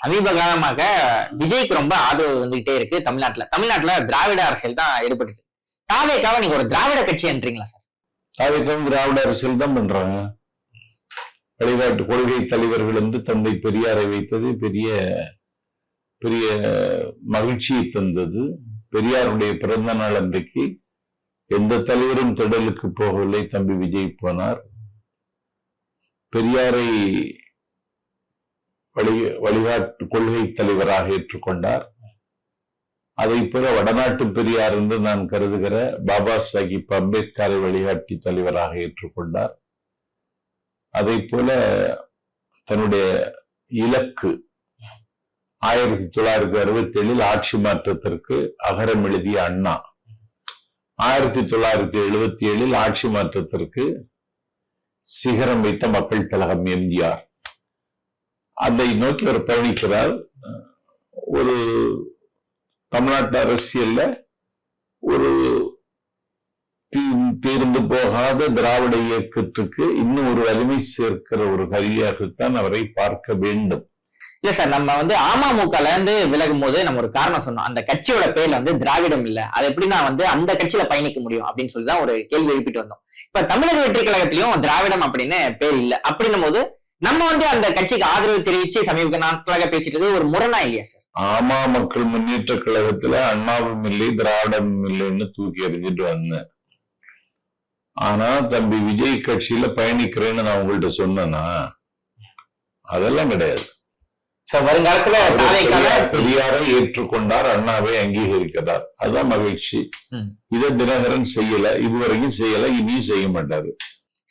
சமீப காலமாக விஜய்க்கு ரொம்ப ஆதரவு வந்துகிட்டே இருக்கு தமிழ்நாட்டுல. தமிழ்நாட்டுல திராவிட அரசியல் தான் ஈடுபட்டு தாவேக்காவை நீங்க ஒரு திராவிட கட்சி என்றீங்களா சார்? அதுக்கும் திராவிட அரசியல் தான் பண்றாங்க. வழிகாட்டு கொள்கை தலைவர்கள் வந்து தந்தை பெரியாரை வைத்தது பெரிய பெரிய மகிழ்ச்சியை தந்தது. பெரியாருடைய பிறந்த நாள் அன்றைக்கு எந்த தலைவரும் திடலுக்கு போகவில்லை. தம்பி விஜய் போனார். பெரியாரை வழி வழிகாட்டு கொள்கை தலைவராக ஏற்றுக்கொண்டார். அதை போல வடநாட்டு பெரியார் என்று நான் கருதுகிற பாபா சாஹிப் அம்பேத்கரை வழிகாட்டி தலைவராக ஏற்றுக்கொண்டார். அதை போல தன்னுடைய இலக்கு ஆயிரத்தி தொள்ளாயிரத்தி அறுபத்தி ஏழில் ஆட்சி மாற்றத்திற்கு அகரம் எழுதிய அண்ணா. ஆயிரத்தி தொள்ளாயிரத்தி எழுபத்தி ஏழில் ஆட்சி மாற்றத்திற்கு சிகரம் வைத்த மக்கள் கழகம் எம்ஜிஆர். அதை நோக்கி அவர் பயணிக்கிறார். ஒரு தமிழ்நாட்டு அரசியல்ல ஒரு தீர்ந்து போகாத திராவிட இயக்கத்துக்கு இன்னும் ஒரு வலிமை சேர்க்கிற ஒரு கருவியாகத்தான் அவரை பார்க்க வேண்டும். இல்ல சார் நம்ம வந்து அமமுகல இருந்து விலகும் போது நம்ம ஒரு காரணம் சொன்னோம். அந்த கட்சியோட பேர்ல வந்து திராவிடம் இல்ல. அது எப்படின்னா வந்து அந்த கட்சியில பயணிக்க முடியும் அப்படின்னு சொல்லி தான் ஒரு கேள்வி எழுப்பிட்டு வந்தோம். இப்ப தமிழக வெற்றி கழகத்திலயும் திராவிடம் அப்படின்னு பேர் இல்ல. அப்படின்னும் போது நம்ம வந்து அந்த கட்சிக்கு ஆதரவு தெரிவிச்சு சமீப நாட்களாக பேசிட்டு ஒரு முரணா இல்லையா சார்? ஆமா மக்கள் முன்னேற்ற கழகத்துல அண்ணாவும் இல்லை திராவிடமும் இல்லைன்னு தூக்கி எறிஞ்சிட்டு வந்தேன். ஆனா தம்பி விஜய் கட்சியில பயணிக்கிறேன்னு நான் உங்கள்ட்ட சொன்னேனா அதெல்லாம் கிடையாது. வருங்காலத்துல பெரியார் ஏற்றுக்கொண்டார் அண்ணாவை அங்கீகரிக்கிறார். அதுதான் மகிழ்ச்சி. இதை தினகரன் செய்யல இதுவரைக்கும் செய்யல இனியும் செய்ய மாட்டாரு.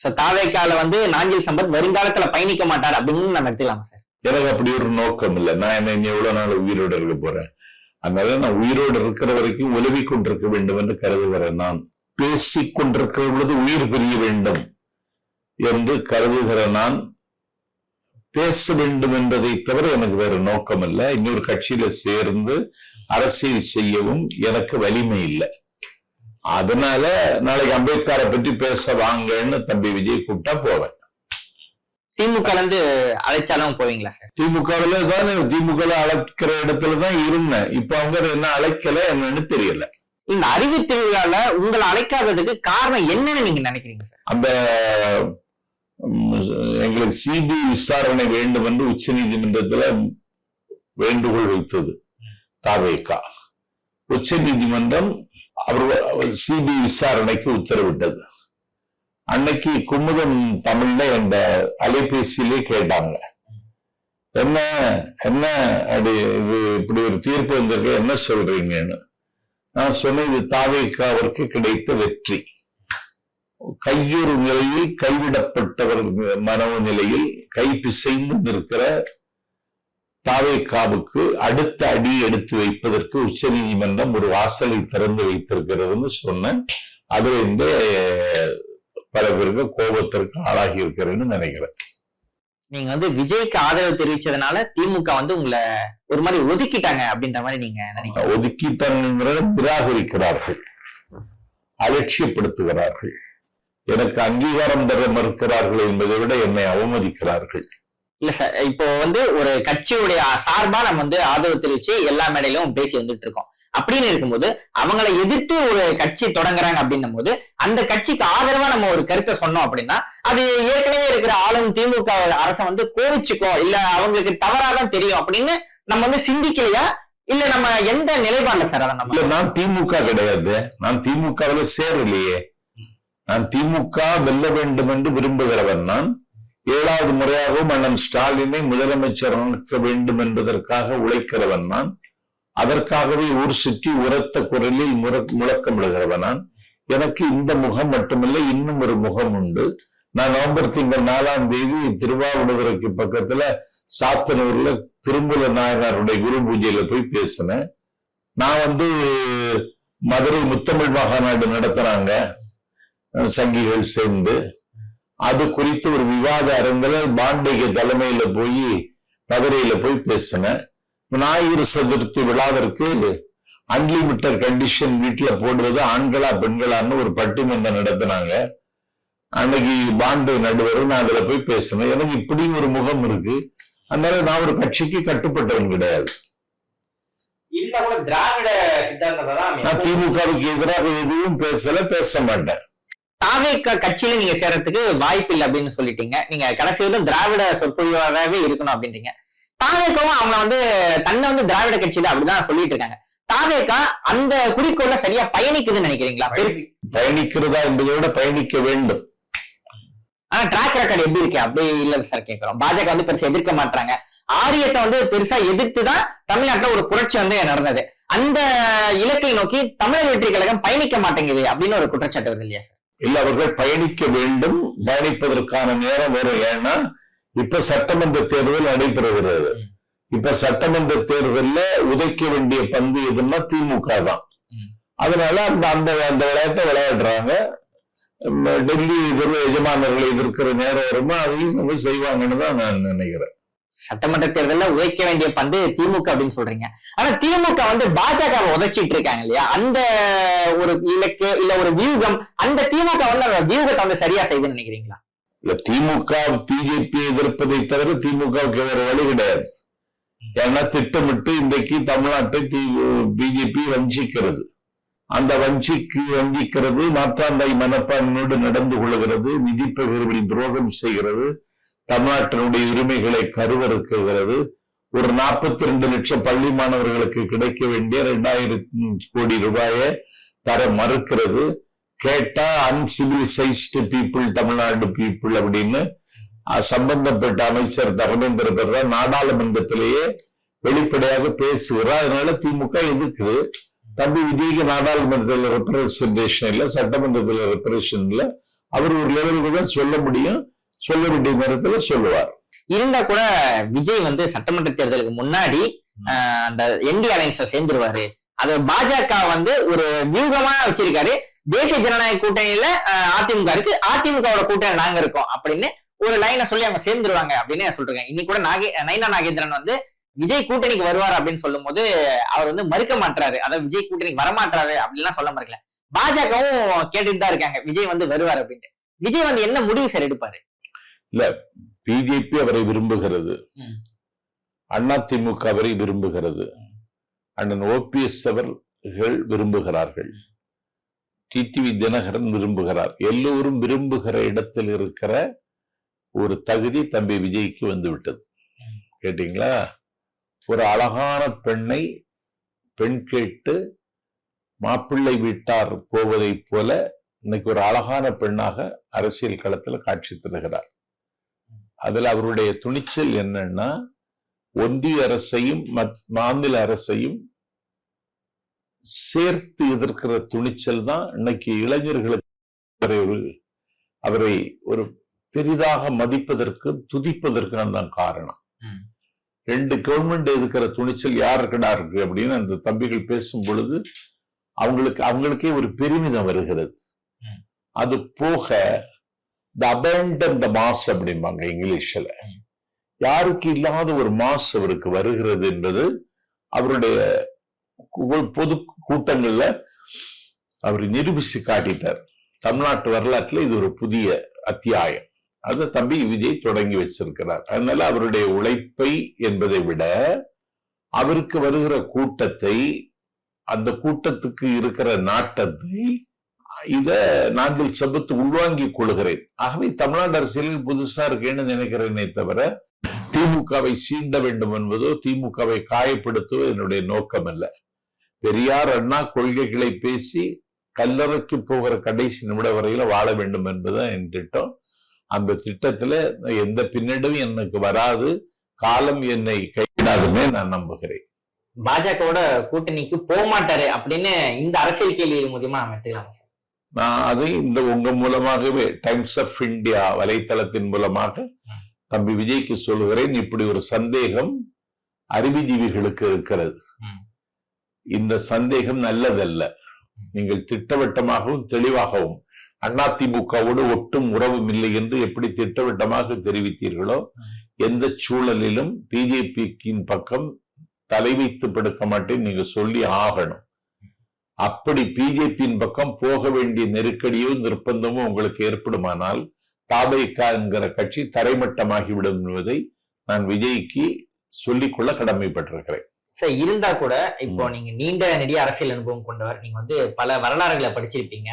சோ தாவேக்கால வந்து நாஞ்சில் சம்பத் வருங்காலத்துல பயணிக்க மாட்டார் அப்படின்னு நம்ம எடுத்துக்கலாமா சார்? எனக்கு அப்படி ஒரு நோக்கம் இல்லை. நான் என்ன இன்னும் எவ்வளவு நாள் உயிரோடு இருக்க போறேன்? அதனால நான் உயிரோடு இருக்கிற வரைக்கும் உலவி கொண்டிருக்க வேண்டும் என்று கருதுகிறேன் நான். பேசிக் கொண்டிருக்கிற பொழுது உயிர் பிரிய வேண்டும் என்று கருதுகிற நான் பேச வேண்டும் என்பதை தவிர எனக்கு வேற நோக்கம் இல்லை. இன்னொரு கட்சியில சேர்ந்து அரசியல் செய்யவும் எனக்கு வலிமை இல்லை. அதனால நாளைக்கு அம்பேத்கரை பற்றி பேச வாங்கன்னு தம்பி விஜய் கூப்பிட்டா போவேன். திமுக இருந்து அழைச்சாலும் போவீங்களா சார்? திமுகவுல தான் திமுக அழைக்கிற இடத்துல தான் இருந்தேன். இப்ப அவங்க என்ன அழைக்கல என்னன்னு தெரியல. இந்த அறிவு திருவிழால உங்களை அழைக்காததுக்கு காரணம் என்னன்னு நீங்க நினைக்கிறீங்க சார்? அந்த எங்களுக்கு சிபிஐ விசாரணை வேண்டும் என்று உச்ச நீதிமன்றத்துல வேண்டுகோள் வைத்தது. தாவேகா. உச்ச நீதிமன்றம் அவர் சிபிஐ விசாரணைக்கு உத்தரவிட்டது. அன்னைக்கு குமுதம் தமிழ்ல என்ற அலைபேசியிலே கேட்டாங்க. என்ன என்ன அப்படி இது இப்படி ஒரு தீர்ப்பு வந்திருக்கு என்ன சொல்றீங்கன்னு? நான் சொன்னேன் இது தாவேக்காவிற்கு கிடைத்த வெற்றி. கையொரு நிலையில் கைவிடப்பட்டவர் மனோநிலையில் கை பிசைந்து நிற்கிற தாவேக்காவுக்கு அடுத்த அடி எடுத்து வைப்பதற்கு உச்சநீதிமன்றம் ஒரு வாசலை திறந்து வைத்திருக்கிறதுன்னு சொன்னேன். அதுல இந்த பல பேருக்கு கோபத்திற்கு ஆளாகி இருக்கிறேன்னு நினைக்கிறேன். நீங்க வந்து விஜய்க்கு ஆதரவு தெரிவிச்சதுனால திமுக வந்து உங்களை ஒரு மாதிரி ஒதுக்கிட்டாங்க அப்படின்ற மாதிரி நீங்க நினைக்கிறீங்க. ஒதுக்கிட்டாங்கிற நிராகரிக்கிறார்கள். அலட்சியப்படுத்துகிறார்கள். எனக்கு அங்கீகாரம் தர மறுக்கிறார்கள் என்பதை விட என்னை அவமதிக்கிறார்கள். இல்ல சார் இப்போ வந்து ஒரு கட்சியுடைய சார்பா நம்ம வந்து ஆதரவு தெரிவிச்சு எல்லா மேடையிலும் பேசி வந்துட்டு இருக்கோம். அப்படின்னு இருக்கும்போது அவங்களை எதிர்த்து ஒரு கட்சி தொடங்குறாங்க அப்படின்னும் போது அந்த கட்சிக்கு ஆதரவா நம்ம ஒரு கருத்தை சொன்னோம் அப்படின்னா அது ஏற்கனவே இருக்கிற ஆளும் திமுக அரசை வந்து கோவிச்சுக்கும் இல்ல அவங்களுக்கு தவறாதான் தெரியும் அப்படின்னு நம்ம வந்து சிந்திக்கலையா? இல்ல நம்ம எந்த நிலைப்பாடுல சார் அதை நம்ம இல்ல நான் திமுக கிடையாது. நான் திமுகவில் சேரலையே. நான் திமுக வெல்ல வேண்டும் என்று விரும்புகிறவன் நான். ஏழாவது முறையாகவும் அண்ணன் ஸ்டாலினை முதலமைச்சராக்க வேண்டும் என்பதற்காக உழைக்கிறவன் நான். அதற்காகவே ஊர் சுற்றி உரத்த குரலில் முற முழக்கமிடுகிறவன் நான் எனக்கு இந்த முகம் மட்டுமில்லை இன்னும் ஒரு முகம் உண்டு. நான் நவம்பர் திங்கள் நாலாம் தேதி திருவாவடுதுறைக்கு பக்கத்துல சாத்தனூர்ல திருமூல நாயனாருடைய குரு பூஜையில போய் பேசினேன். நான் வந்து மதுரை முத்தமிழ் மகாநாடு நடத்துறாங்க. சங்கிகள் சேர்ந்து. அது குறித்து ஒரு விவாத அரங்கில் பாண்டிகை தலைமையில போய் மதுரையில போய் பேசினேன் ஞாயிறு சதுர்த்தி விழாவிற்கு அன்லிமிட்டட் கண்டிஷன் வீட்டுல போடுவது ஆண்களா பெண்களான்னு ஒரு பட்டிமன்றம் நடத்தினாங்க. அன்னைக்கு பாண்டு நடுவர் நான் அதுல போய் பேசினேன். எனக்கு இப்படி ஒரு முகம் இருக்கு. அதனால நான் ஒரு கட்சிக்கு கட்டுப்பட்டவன் கிடையாது. திராவிட சித்தாந்தத்தை நான் திமுகவுக்கு எதிராக எதுவும் பேசல பேச மாட்டேன். தாவேக கட்சியில நீங்க சேரத்துக்கு வாய்ப்பு இல்லை அப்படின்னு சொல்லிட்டீங்க. நீங்க கடைசி வரைக்கும் திராவிட சொற்பொழிவாகவே இருக்கணும் அப்படின்றீங்க. தாவேகவும் அவங்க வந்து தன்னை வந்து திராவிட கட்சியில அப்படிதான் சொல்லிட்டு இருக்காங்க. தாவேகா அந்த குறிக்கோள்ல சரியா பயணிக்குதுன்னு நினைக்கிறீங்களா? பயணிக்கிறதா என்பதை விட பயணிக்க வேண்டும். ஆனா ட்ராக் ரெக்கார்டு எப்படி இருக்கு? அப்படி இல்ல சார் கேக்குறோம். பாஜக வந்து பெருசா எதிர்க்க மாட்டாங்க ஆரியத்தை வந்து பெருசா எதிர்த்து தான் தமிழ்நாட்டுல ஒரு புரட்சி வந்து நடந்தது. அந்த இலக்கை நோக்கி தமிழக வெற்றி கழகம் பயணிக்க மாட்டேங்குது அப்படின்னு ஒரு குற்றச்சாட்டு வருது இல்லையா சார் இல்ல அவர்கள் பயணிக்க வேண்டும். பயணிப்பதற்கான நேரம் வரும் ஏன்னா இப்ப சட்டமன்ற தேர்தல் நடைபெறுகிறது. இப்ப சட்டமன்ற தேர்தல்ல உதைக்க வேண்டிய பந்து எதுன்னா திமுக தான். அதனால அந்த அந்த அந்த விளையாட்டை விளையாடுறாங்க. டெல்லி எதிர் எஜமானர்களை எதிர்க்கிற நேரம் வருமா? அதையும் செய்வாங்கன்னு தான் நான் நினைக்கிறேன். சட்டமன்ற தேர்தலில் உதைக்க வேண்டிய பந்து திமுக அப்படின்னு சொல்றீங்க. ஆனா திமுக வந்து பாஜகவை உதைச்சிட்டு இருக்காங்க இல்லையா? அந்த ஒரு இலக்கு இல்ல ஒரு வியூகம் அந்த திமுக வந்து அந்த வியூகத்தை வந்து சரியா செய்யுதுன்னு நினைக்கிறீங்களா? இல்ல திமுக பிஜேபி எதிர்ப்பதை தவிர திமுகவுக்கு வேற வழி கிடையாது. ஏன்னா திட்டமிட்டு இன்றைக்கு தமிழ்நாட்டை பிஜேபி வஞ்சிக்கிறது. அந்த வஞ்சிக்கு வஞ்சிக்கிறது மாற்றாந்தாய் மனப்பான்மையோடு நடந்து கொள்கிறது நிதி பகிர்வில் துரோகம் செய்கிறது தமிழ்நாட்டினுடைய உரிமைகளை கருவறுக்கிறது. ஒரு நாற்பத்தி ரெண்டு லட்சம் பள்ளி மாணவர்களுக்கு கிடைக்க வேண்டிய ரெண்டாயிரம் கோடி ரூபாயை தர மறுக்கிறது. கேட்டா அன்சிவிலைஸ்டு பீப்புள் தமிழ்நாடு பீப்புள் அப்படின்னு சம்பந்தப்பட்ட அமைச்சர் தர்மேந்திர பிரதான் நாடாளுமன்றத்திலேயே வெளிப்படையாக பேசுகிறார். அதனால திமுக எதுக்கு தம்பி விஜய்க்கு நாடாளுமன்றத்தில் ரெப்ரசன்டேஷன் இல்ல சட்டமன்றத்தில் ரெப்ரசன்டேஷன் இல்லை. அவர் ஒரு லெவலுக்கு தான் சொல்ல முடியும். சொல்ல வேண்டிய நேரத்துல சொல்லுவார். இருந்தா கூட விஜய் வந்து சட்டமன்ற தேர்தலுக்கு முன்னாடி அந்த என்டி அலைன்ஸ்ல சேர்ந்துருவாரு. அது பாஜக வந்து ஒரு வியூகமா வச்சிருக்காரு. தேசிய ஜனநாயக கூட்டணியில அதிமுக இருக்கு. அதிமுகவோட கூட்டணி நாங்க இருக்கோம் அப்படின்னு ஒரு லைனை சொல்லி அவங்க சேர்ந்துருவாங்க அப்படின்னு சொல்றாங்க இன்னைக்கு கூட நாகே நைனா நாகேந்திரன் வந்து விஜய் கூட்டணிக்கு வருவார் அப்படின்னு சொல்லும்போது அவர் வந்து மறுக்க மாட்டாரு அதாவது விஜய் கூட்டணிக்கு வரமாட்டாரு அப்படின்லாம் சொல்ல மறுக்கல. பாஜகவும் கேட்டுட்டு தான் இருக்காங்க. விஜய் வந்து வருவார் அப்படின்ட்டு. விஜய் வந்து என்ன முடிவு சார் எடுப்பாரு? பிஜேபி அவரை விரும்புகிறது. ம். அதிமுக அவரை விரும்புகிறது. அண்ணன் ஓபிஎஸ் அவர்கள் விரும்புகிறார்கள். டிடிவி தினகரன் விரும்புகிறார். எல்லோரும் விரும்புகிற இடத்தில் இருக்கிற ஒரு தகுதி தம்பி விஜய்க்கு வந்து விட்டது ம். கேட்டீங்களா? ஒரு அழகான பெண்ணை பெண் கேட்டு மாப்பிள்ளை வீட்டார் போவதைப் போல இன்னைக்கு ஒரு அழகான பெண்ணாக அரசியல் களத்துல காட்சி தருகிறார். அதுல அவருடைய துணிச்சல் என்னன்னா ஒன்றிய அரசையும் மாநில அரசையும் சேர்த்து எதிர்க்கிற துணிச்சல் தான் இன்னைக்கு இளைஞர்களுக்கு அவரை ஒரு- பெரிதாக மதிப்பதற்கும் துதிப்பதற்கும் தான் காரணம். ரெண்டு கவர்மெண்ட் எதுக்கிற துணிச்சல் யாருக்குடா இருக்கு அப்படின்னு அந்த தம்பிகள் பேசும் பொழுது அவங்களுக்கு அவங்களுக்கே ஒரு பெருமிதம் வருகிறது. அது போக த அபேண்டன் த மாஸ் அப்படிம்பாங்க இங்கிலீஷ்ல. யாருக்கு இல்லாத ஒரு மாஸ் அவருக்கு வருகிறது என்பது அவருடைய பொது கூட்டங்கள்ல அவர் நிரூபிச்சு காட்டிட்டார். தமிழ்நாட்டு வரலாற்றுல இது ஒரு புதிய அத்தியாயம். அதை தம்பி விஜய் தொடங்கி வச்சிருக்கிறார். அதனால அவருடைய உழைப்பை என்பதை விட அவருக்கு வருகிற கூட்டத்தை அந்த கூட்டத்துக்கு இருக்கிற நாட்டத்தை இத நாங்கள் சபத்து உள்வாங்கிக் கொள்கிறேன். ஆகவே தமிழ்நாடு அரசியலில் புதுசா இருக்கேன்னு நினைக்கிறேனே தவிர திமுகவை சீண்ட வேண்டும் என்பதோ திமுகவை காயப்படுத்துவது என்னுடைய நோக்கம் அல்ல பெரியார் அண்ணா கொள்கைகளை பேசி கல்லறைக்கு போகிற கடைசி நிமிட வரையில வாழ வேண்டும் என்பதுதான் என் திட்டம். அந்த திட்டத்துல எந்த பின்னடைவும் எனக்கு வராது. காலம் என்னை கைவிடாதுமே நான் நம்புகிறேன். பாஜகவோட கூட்டணிக்கு போக மாட்டாரு அப்படின்னு இந்த அரசியல் கேள்வி மூலியமா நம்ம நான் அதை இந்த உங்க மூலமாகவே டைம்ஸ் ஆஃப் இந்தியா வலைத்தளத்தின் மூலமாக தம்பி விஜய்க்கு சொல்லுகிறேன். இப்படி ஒரு சந்தேகம் அறிவுஜீவிகளுக்கு இருக்கிறது. இந்த சந்தேகம் நல்லதல்ல. நீங்கள் திட்டவட்டமாகவும் தெளிவாகவும் அதிமுகவோடு ஒட்டும் உறவும் இல்லை என்று எப்படி திட்டவட்டமாக தெரிவித்தீர்களோ எந்த சூழலிலும் பிஜேபிக்கின் பக்கம் தலை வைத்து படுக்க மாட்டேன். நீங்க சொல்லி ஆகணும். அப்படி பிஜேபியின் பக்கம் போக வேண்டிய நெருக்கடியோ நிர்பந்தமோ உங்களுக்கு ஏற்படுமானால் தாபைக்கா என்கிற கட்சி தரைமட்டமாகிவிடும் என்பதை நான் விஜய்க்கு சொல்லிக்கொள்ள கடமைப்பட்டிருக்கிறேன். சார் இருந்தா கூட இப்போ நீங்க நீண்ட நெடிய அரசியல் அனுபவம் கொண்டவர் நீங்க வந்து பல வரலாறுகளை படிச்சிருப்பீங்க.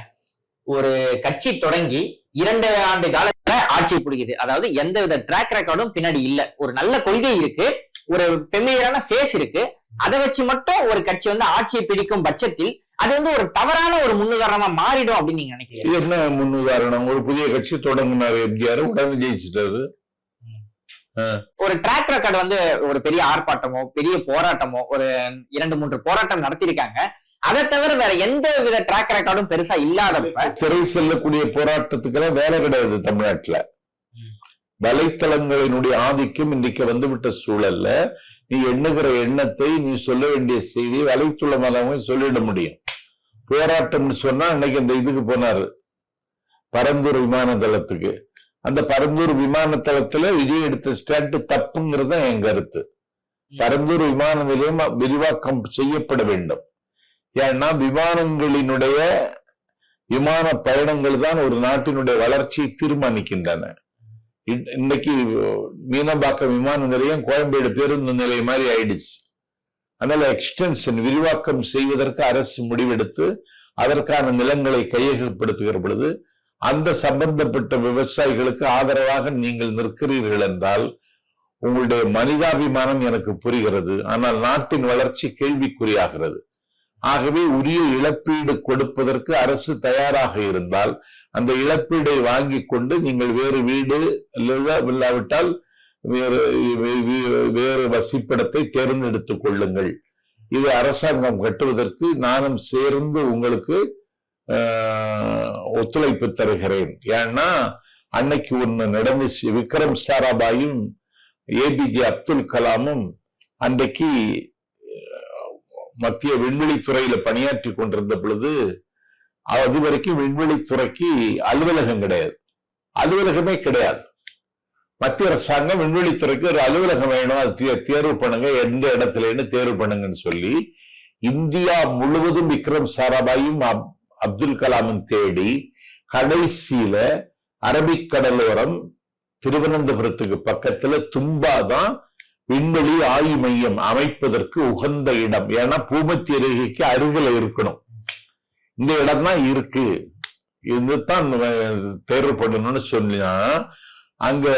ஒரு கட்சி தொடங்கி இரண்டு ஆண்டு காலத்துல ஆட்சி பிடிக்குது அதாவது எந்த வித ட்ராக் ரெக்கார்டும் பின்னாடி இல்ல. ஒரு நல்ல கொள்கை இருக்கு ஒரு ஃபெமிலியரான ஃபேஸ் இருக்கு. அதை வச்சு மட்டும் ஒரு கட்சி வந்து ஆட்சியை பிடிக்கும் பட்சத்தில் அது வந்து ஒரு தவறான ஒரு முன்னுதாரணமா மாறிடும் அப்படின்னு நீங்க நினைக்கிறீங்க? என்ன முன்னுதாரணம்? ஒரு புதிய கட்சி தொடங்கினார் எம்ஜிஆர் உடனே ஜெயிச்சிட்டாரு. ஒரு ட்ராக் ரெக்கார்டு வந்து ஒரு பெரிய ஆர்ப்பாட்டமோ பெரிய போராட்டமோ ஒரு இரண்டு மூன்று போராட்டம் நடத்திருக்காங்க அதை தவிர வேற எந்த வித ட்ராக் ரெக்கார்டும் பெருசா இல்லாதப்ப சிறை செல்லக்கூடிய போராட்டத்துக்கெல்லாம் வேலை கிடையாது தமிழ்நாட்டுல. வலைத்தளங்களினுடைய ஆதிக்கம் இன்றைக்கு வந்துவிட்ட சூழல்ல நீ எண்ணுகிற எண்ணத்தை நீ சொல்ல வேண்டிய செய்தி வலைத்தள மூலமே சொல்லிட முடியும். போராட்டம்னு சொன்னா இன்னைக்கு அந்த இதுக்கு போனாரு. பரந்தூர் விமான தளத்துக்கு. அந்த பரந்தூர் விமான தளத்துல விஜய் எடுத்த ஸ்டாண்ட் தப்புங்கிறது தான் என் கருத்து. பரந்தூர் விமான நிலையம் விரிவாக்கம் செய்யப்பட வேண்டும். ஏன்னா விமானங்களினுடைய விமான பயணங்கள் தான் ஒரு நாட்டினுடைய வளர்ச்சியை தீர்மானிக்கின்றன. இன்- இன்னைக்கு மீனம்பாக்கம் விமான நிலையம் கோயம்பேடு பேருந்து நிலையம் மாதிரி ஆயிடுச்சு. அதனால எக்ஸ்டென்ஷன் விரிவாக்கம் செய்வதற்கு அரசு முடிவெடுத்து அதற்கான நிலங்களை கையகப்படுத்துகிற பொழுது அந்த சம்பந்தப்பட்ட விவசாயிகளுக்கு ஆதரவாக நீங்கள் நிற்கிறீர்கள் என்றால் உங்களுடைய மனிதாபிமானம் எனக்கு புரிகிறது. ஆனால் நாட்டின் வளர்ச்சி கேள்விக்குறியாகிறது. ஆகவே உரிய இழப்பீடு கொடுப்பதற்கு அரசு தயாராக இருந்தால் அந்த இழப்பீடை வாங்கி கொண்டு நீங்கள் வேறு வீடு இல்லாவிட்டால் வேறு வேறு வசிப்பிடத்தை தேர்ந்தெடுத்துக் கொள்ளுங்கள். இது அரசாங்கம் கட்டுவதற்கு நானும் சேர்ந்து உங்களுக்கு ஆஹ், ஒத்துழைப்பு தருகிறேன். ஏன்னா அன்னைக்கு ஒன்று நடந்துச்சு விக்ரம் சாராபாயும் ஏபிஜே அப்துல் கலாமும் அன்றைக்கு மத்திய விண்வெளித்துறையில பணியாற்றி கொண்டிருந்த பொழுது அது வரைக்கும் விண்வெளித்துறைக்கு அலுவலகம் கிடையாது. அலுவலகமே கிடையாது. மத்திய அரசாங்கம் விண்வெளித்துறைக்கு ஒரு அலுவலகம் வேணும். அது தேர்வு பண்ணுங்க. எந்த இடத்துலன்னு தேர்வு பண்ணுங்கன்னு சொல்லி இந்தியா முழுவதும் விக்ரம் சாராபாயும் அப்- அப்துல் கலாமும் தேடி கடைசியில அரபிக் கடலோரம் திருவனந்தபுரத்துக்கு பக்கத்துல தும்பா தான் விண்வெளி ஆய்வு மையம் அமைப்பதற்கு உகந்த இடம். ஏன்னா பூமத்திய ரேகைக்கு அருகில இருக்கணும். இந்த இடம் தான் இருக்கு. இதுதான் தேர்வு பண்ணணும்னு சொன்னா அங்க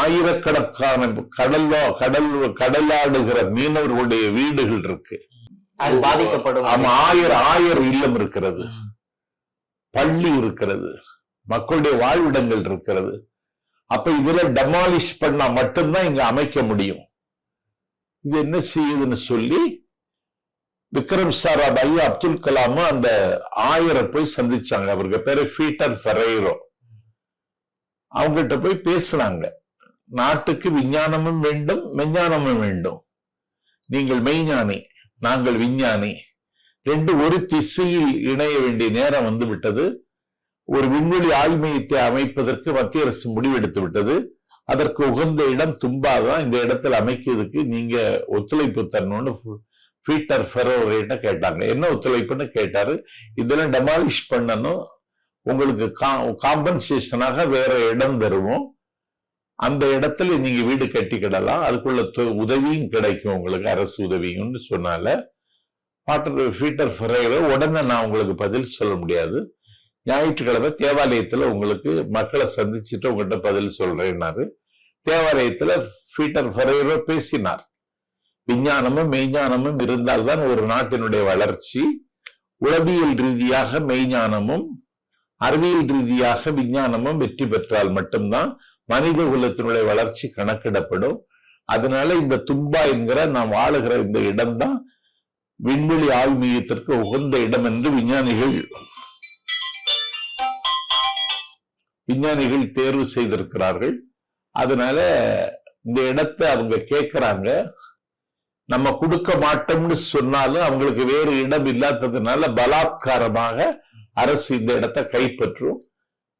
ஆயிரக்கணக்கான கடலோ கடல் கடலாடுகிற மீனவர்களுடைய வீடுகள் இருக்கு. அது பாதிக்கப்படும். ஆமா ஆயிரம் ஆயிரம் இல்லம் இருக்கிறது. பள்ளி இருக்கிறது. மக்களுடைய வாழ்விடங்கள் இருக்கிறது. அப்ப இதுல டெமாலிஷ் பண்ணா மட்டும்தான் இங்க அமைக்க முடியும். இது என்ன செய்யுதுன்னு சொல்லி விக்ரம் சாராபாயி அப்துல் கலாமும் அந்த ஆயிரம் போய் சந்திச்சாங்க. அவருக்கு பேரு பீட்டர் ஃபெரைரோ அவங்ககிட்ட போய் பேசுனாங்க நாட்டுக்கு விஞ்ஞானமும் வேண்டும் மெஞ்ஞானமும் வேண்டும். நீங்கள் மெய்ஞானி நாங்கள் விஞ்ஞானி. ரெண்டு ஒரு திசையில் இணைய வேண்டிய நேரம் வந்து விட்டது ஒரு விண்வெளி ஆய்வு மையத்தை அமைப்பதற்கு மத்திய அரசு முடிவெடுத்து விட்டது. அதற்கு உகந்த இடம் தும்பாதான் இந்த இடத்துல அமைக்கிறதுக்கு நீங்க ஒத்துழைப்பு தரணும்னு பீட்டர் ஃபெரோரேட்ட கேட்டாங்க. என்ன ஒத்துழைப்புன்னு கேட்டாரு. இதெல்லாம் டெமாலிஷ் பண்ணணும். உங்களுக்கு காம்பன்சேஷனாக வேற இடம் தருவோம். அந்த இடத்துல நீங்க வீடு கட்டிக்கிடலாம். அதுக்குள்ள உதவியும் கிடைக்கும் உங்களுக்கு. அரசு உதவியும்னு சொன்னால. பாட்டர் ஃபீட்டர் ஃபெரேரோ உடனே நான் உங்களுக்கு பதில் சொல்ல முடியாது. ஞாயிற்றுக்கிழமை தேவாலயத்துல உங்களுக்கு மக்களை சந்திச்சுட்டு உங்ககிட்ட பதில் சொல்றேன்னாரு. தேவாலயத்துல ஃபீட்டர் ஃபெரேரோ பேசினார். விஞ்ஞானமும் மெய்ஞானமும் இருந்தால்தான் ஒரு நாட்டினுடைய வளர்ச்சி. உளவியல் ரீதியாக மெய்ஞானமும் அறிவியல் ரீதியாக விஞ்ஞானமும் வெற்றி பெற்றால் மட்டும்தான் மனித குலத்தினுடைய வளர்ச்சி கணக்கிடப்படும். அதனால இந்த தும்பா என்கிற நாம் வாழுகிற இந்த இடம்தான் விண்வெளி ஆய்வு உகந்த இடம் என்று விஞ்ஞானிகள் விஞ்ஞானிகள் தேர்வு செய்திருக்கிறார்கள். அதனால இந்த இடத்தை அவங்க கேட்கிறாங்க. நம்ம கொடுக்க மாட்டோம்னு சொன்னாலும் அவங்களுக்கு வேறு இடம் இல்லாததுனால பலாத்காரமாக அரசு இந்த இடத்தை கைப்பற்றும்.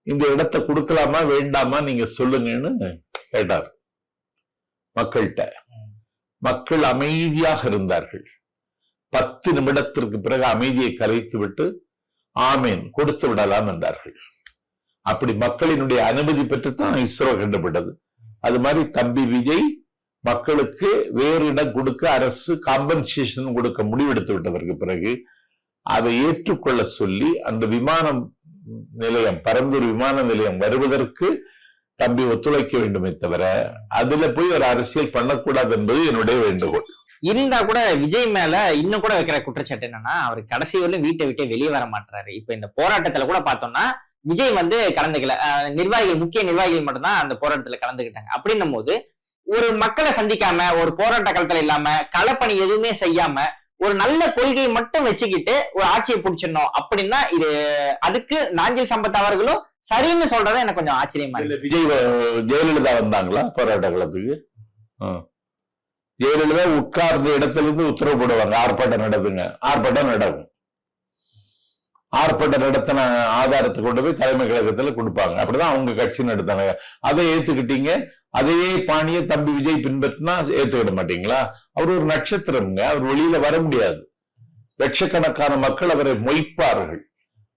இந்த இடத்தை கொடுக்கலாமா வேண்டாமா நீங்க சொல்லுங்கன்னு கேட்டார். மக்கள்கிட்ட. மக்கள் அமைதியாக இருந்தார்கள். பத்து நிமிடத்திற்கு பிறகு அமைதியை கலைத்து விட்டு ஆமேன் கொடுத்து விடலாம் என்றார்கள். அப்படி மக்களினுடைய அனுமதி பெற்று தான் இஸ்ரோ கண்டுபிட்டது அது மாதிரி தம்பி விஜய் மக்களுக்கு வேறு இடம் கொடுக்க அரசு காம்பன்சேஷன் கொடுக்க முடிவெடுத்து விட்டதற்கு பிறகு அதை ஏற்றுக்கொள்ள சொல்லி அந்த விமானம் நிலையம் பரந்தூர் விமான நிலையம் வருவதற்கு தம்பி ஒத்துழைக்க வேண்டுமே தவிர அதுல போய் ஒரு அரசியல் பண்ணக்கூடாது என்பது என்னுடைய வேண்டுகோள். இருந்தா கூட விஜய் மேல இன்னும் கூட வைக்கிற குற்றச்சாட்டு என்னன்னா அவர் கடைசி வரலும் வீட்டை விட்டே வெளியே வர மாட்டாரு இப்ப இந்த போராட்டத்துல கூட பார்த்தோம்னா விஜய் வந்து கலந்துக்கல. நிர்வாகிகள் முக்கிய நிர்வாகிகள் மட்டும்தான் அந்த போராட்டத்துல கலந்துக்கிட்டாங்க. அப்படின்னும் போது ஒரு மக்களை சந்திக்காம ஒரு போராட்ட களத்துல இல்லாம களப்பணி எதுவுமே செய்யாம ஒரு நல்ல கொள்கையை மட்டும் வச்சுக்கிட்டு ஒரு ஆட்சியை பிடிச்சிடணும் அப்படின்னா இது அதுக்கு நாஞ்சில் சம்பத் அவர்களும் சரின்னு சொல்றது எனக்கு கொஞ்சம் ஆச்சரியமா இல்ல இருக்கு விஜய் ஜெயலலிதா வந்தாங்களா போராட்ட காலத்துக்கு. ஜெயலலிதா உட்கார்ந்த இடத்துல இருந்து உத்தரவு போடுவாங்க ஆர்ப்பாட்டம் நடத்துங்க ஆர்ப்பாட்டம் நடக்கும். ஆர்ப்பாட்டம் நடத்தின ஆதாரத்தை கொண்டு போய் தலைமை கழகத்துல கொடுப்பாங்க. அப்படிதான் அவங்க கட்சி நடத்தாங்க அதை ஏத்துக்கிட்டீங்க அதையே பாணிய தம்பி விஜய் பின்பற்றினா ஏற்றுக்கிட மாட்டீங்களா? அவர் ஒரு நட்சத்திரம்ங்க. அவர் வெளியில வர முடியாது. லட்சக்கணக்கான மக்கள் அவரை மொய்ப்பார்கள்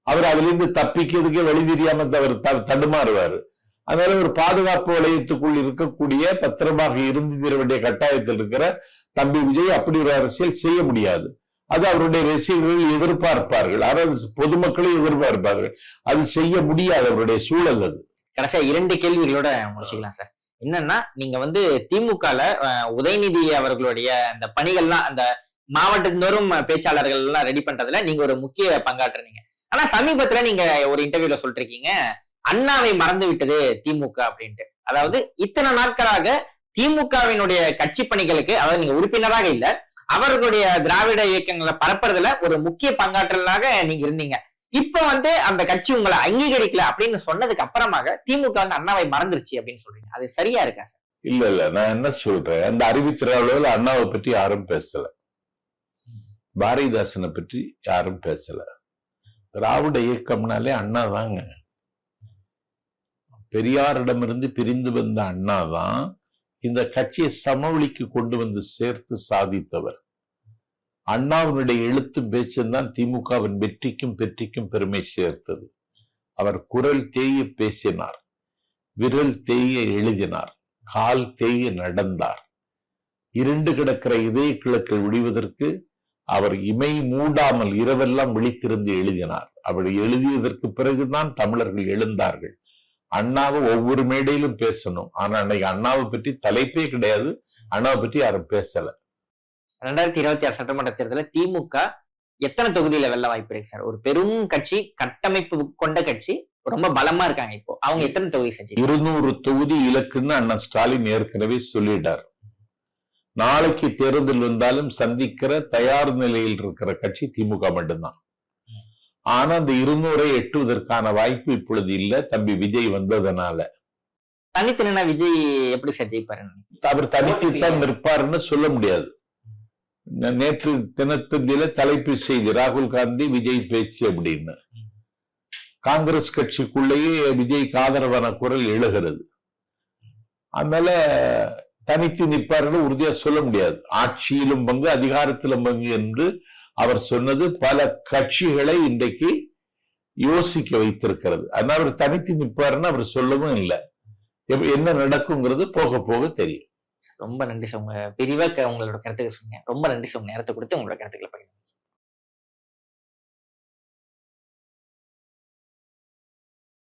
அவர் அதிலிருந்து தப்பிக்கிறதுக்கே வழி தெரியாம அவர் த- தடுமாறுவாரு. அதனால ஒரு பாதுகாப்பு வளையத்துக்குள் இருக்கக்கூடிய பத்திரமாக இருந்து தீர வேண்டிய கட்டாயத்தில் இருக்கிற தம்பி விஜய் அப்படி ஒரு அரசியல் செய்ய முடியாது. அது அவருடைய ரசிகர்கள் எதிர்பார்ப்பார்கள். ஆனால் பொதுமக்களும் எதிர்பார்ப்பார்கள். அது செய்ய முடியாது. அவருடைய சூழல் அது. கடைசியா இரண்டு கேள்விகளோட முடிச்சுக்கலாம் சார். என்னன்னா நீங்க வந்து திமுகல உதயநிதி அவர்களுடைய அந்த பணிகள்லாம் அந்த மாவட்டந்தோறும் பேச்சாளர்கள் எல்லாம் ரெடி பண்றதுல நீங்க ஒரு முக்கிய பங்காற்றுனீங்க. ஆனா சமீபத்துல நீங்க ஒரு இன்டர்வியூல சொல்லிட்டு இருக்கீங்க அண்ணாவை மறந்து விட்டது திமுக அப்படின்ட்டு. அதாவது இத்தனை நாட்களாக திமுகவினுடைய கட்சி பணிகளுக்கு அதாவது நீங்க உறுப்பினராக இல்ல அவர்களுடைய திராவிட இயக்கங்களை பரப்புறதுல ஒரு முக்கிய பங்காற்றலாக நீங்க இருந்தீங்க. இப்ப வந்து அந்த கட்சி உங்களை அங்கீகரிக்கல அப்படின்னு சொன்னதுக்கு அப்புறமாக திமுக வந்து அண்ணாவை மறந்துருச்சு அப்படின்னு சொல்றீங்க. அது சரியா இருக்கா சார்? இல்ல இல்ல. நான் என்ன சொல்றேன்? அந்த அறிவித்திராவில் அண்ணாவை பற்றி யாரும் பேசல. பாரதிதாசனை பற்றி யாரும் பேசல. திராவிட இயக்கம்னாலே அண்ணா தாங்க. பெரியாரிடமிருந்து பிரிந்து வந்த அண்ணா தான் இந்த கட்சியை சமவெளிக்கு கொண்டு வந்து சேர்த்து சாதித்தவர். அண்ணாவினுடைய எழுத்து பேச்சும் தான் திமுகவின் வெற்றிக்கும் பெற்றிக்கும் பெருமை சேர்த்தது. அவர் குரல் தேய பேசினார் விரல் தேய எழுதினார் கால் தேய நடந்தார். இருண்டு கிடக்கிற இதய கிழக்கில் விடுவதற்கு அவர் இமை மூடாமல் இரவெல்லாம் விழித்திருந்து எழுதினார். அப்படி எழுதியதற்கு பிறகுதான் தமிழர்கள் எழுந்தார்கள். அண்ணாவை ஒவ்வொரு மேடையிலும் பேசணும். ஆனா அன்னைக்கு அண்ணாவை பற்றி தலைப்பே கிடையாது. அண்ணாவை பற்றி யாரும் பேசல. ரெண்டாயிரத்தி இருபத்தி ஆறு சட்டமன்ற தேர்தலில் திமுக எத்தனை தொகுதியில வெல்ல வாய்ப்பு இருக்கு சார்? ஒரு பெரும் கட்சி கட்டமைப்பு கொண்ட கட்சி ரொம்ப பலமா இருக்காங்க இப்போ. அவங்க எத்தனை தொகுதி செஞ்சு இருநூறு தொகுதி இலக்குன்னு அண்ணன் ஸ்டாலின் ஏற்கனவே சொல்லிட்டார். நாளைக்கு தேர்தல் வந்தாலும் சந்திக்கிற தயார் நிலையில் இருக்கிற கட்சி திமுக மட்டும்தான். ஆனா அந்த இருநூறை எட்டுவதற்கான வாய்ப்பு இப்பொழுது இல்ல. தம்பி விஜய் வந்ததுனால. தனித்து விஜய் எப்படி சார் ஜெயிப்பாரு? அவர் தனித்துத்தான் நிற்பாருன்னு சொல்ல முடியாது. நேற்று தினத்தந்தியில தலைப்பு செய்தி ராகுல் காந்தி விஜய் பேச்சு அப்படின்னு. காங்கிரஸ் கட்சிக்குள்ளேயே விஜய்க்கு ஆதரவான குரல் எழுகிறது. அதனால தனித்து நிற்பார்கள் உறுதியா சொல்ல முடியாது. ஆட்சியிலும் பங்கு அதிகாரத்திலும் பங்கு என்று அவர் சொன்னது பல கட்சிகளை இன்றைக்கு யோசிக்க வைத்திருக்கிறது. அதனால அவர் தனித்து நிற்பாருன்னு அவர் சொல்லவும் இல்லை. என்ன நடக்குங்கிறது போக போக தெரியும். ரொம்ப நன்றி சார் உங்க பிரிவாக உங்களோட கருத்துக்கு சொன்னீங்க ரொம்ப நன்றி சார் உங்க நேரத்தை கொடுத்து உங்களோட கருத்துக்களை பகிர்ந்து